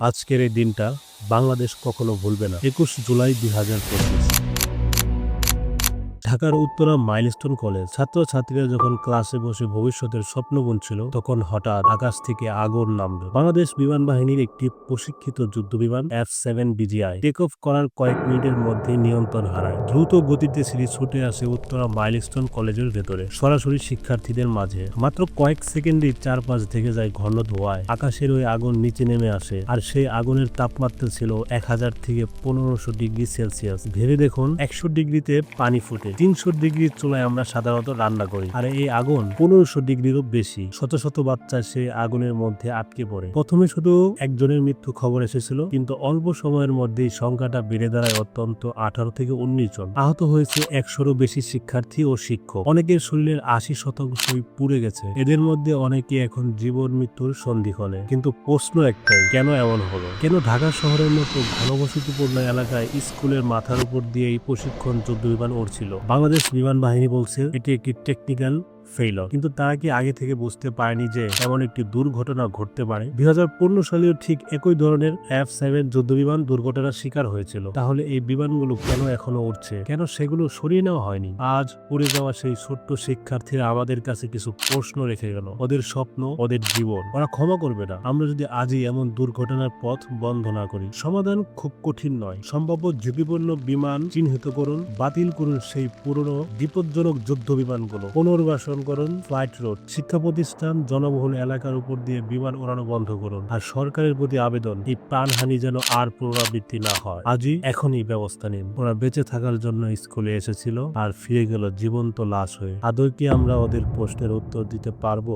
আজকের এই দিনটা বাংলাদেশ কখনো ভুলবে না। একুশ জুলাই দুই হাজার পঁচিশ। ঢাকার উত্তরা মাইলস্টোন কলেজ, ছাত্রছাত্রীরা যখন ক্লাসে বসে ভবিষ্যতের স্বপ্ন বুনছিল তখন হঠাৎ আকাশ থেকে আগুন নামল। বাংলাদেশ বিমান বাহিনীর একটি প্রশিক্ষিত যুদ্ধ বিমান F seven BGI take off করার কয়েক মিনিটের মধ্যে নিয়ন্ত্রণ হারায়। দ্রুত গতিতে সিঁড়ি ছুটে আসে উত্তরা মাইলস্টোন কলেজের ভেতরে। সরাসরি শিক্ষার্থীদের মাঝে মাত্র কয়েক সেকেন্ডেই চারপাশ থেকে যায় ঘন ধোয়ায়। আকাশের ওই আগুন নিচে নেমে আসে, আর সেই আগুনের তাপমাত্রা ছিল এক হাজার থেকে পনেরোশো ডিগ্রি সেলসিয়াস। ভেবে দেখুন, একশো ডিগ্রিতে পানি ফুটে। তিনশো ডিগ্রির চুলায় আমরা সাধারণত রান্না করি। আর এই আগুন পনেরোশো ডিগ্রিরও বেশি। শত শত বাচ্চা সে আগুনের মধ্যে আটকে পড়ে। প্রথমে শুধু একজনের মৃত্যু খবর এসেছিল, কিন্তু অল্প সময়ের মধ্যেই সংখ্যাটা বেড়ে দাঁড়ায় অত্যন্ত আঠারো থেকে উনিশ জন। আহত হয়েছে একশোরও বেশি শিক্ষার্থী ও শিক্ষক। অনেকের শরীরের আশি শতাংশই পুড়ে গেছে। এদের মধ্যে অনেকে এখন জীবন মৃত্যুর সন্ধিক্ষণে কিন্তু প্রশ্ন একটাই, কেন এমন হলো? কেন ঢাকা শহরের মতো ঘনবসতিপূর্ণ এলাকায় স্কুলের মাথার উপর দিয়ে এই প্রশিক্ষণ যুদ্ধ বিমান উড়ছিল? বাংলাদেশ বিমান বাহিনী বলছে এটি একটি টেকনিক্যাল ফেইলর। কিন্তু তারা কি আগে থেকে বুঝতে পারেনি যে এমন একটি দুর্ঘটনা ঘটতে পারে? দুই হাজার সালেও ঠিক একই ধরনের এফ সেভেন যুদ্ধ বিমান দুর্ঘটনার শিকার হয়েছিল। তাহলে এই বিমানগুলো কেন এখনও উঠছে কেন সেগুলো সরিয়ে নেওয়া হয়নি? আজ উড়ে যাওয়া সেই ছোট্ট শিক্ষার্থীরা আমাদের কাছে কিছু প্রশ্ন রেখে গেল। ওদের স্বপ্ন, ওদের জীবন। ওরা ক্ষমা করবে না। আমরা যদি আজই এমন দুর্ঘটনার পথ বন্ধ না করি, সমাধান খুব কঠিন নয়। সম্ভাব্য ঝুঁকিপূর্ণ বিমান চিহ্নিত করুন বাতিল করুন সেই পুরনো বিপজ্জনক যুদ্ধ বিমানগুলো পুনর্বাসন করুন, ফ্লাইট রোড শিক্ষা প্রতিষ্ঠান, জনবহুল এলাকার উপর দিয়ে বিমান ওড়ানো বন্ধ করুন আর সরকারের প্রতি আবেদন, এই প্রাণহানি যেন আর পুনরাবৃত্তি না হয়। আজই এখনই ব্যবস্থা নিন। ওরা বেঁচে থাকার জন্য স্কুলে এসেছিল আর ফিরে গেল জীবন্ত লাশ হয়ে। আদৌ কি আমরা ওদের প্রশ্নের উত্তর দিতে পারব?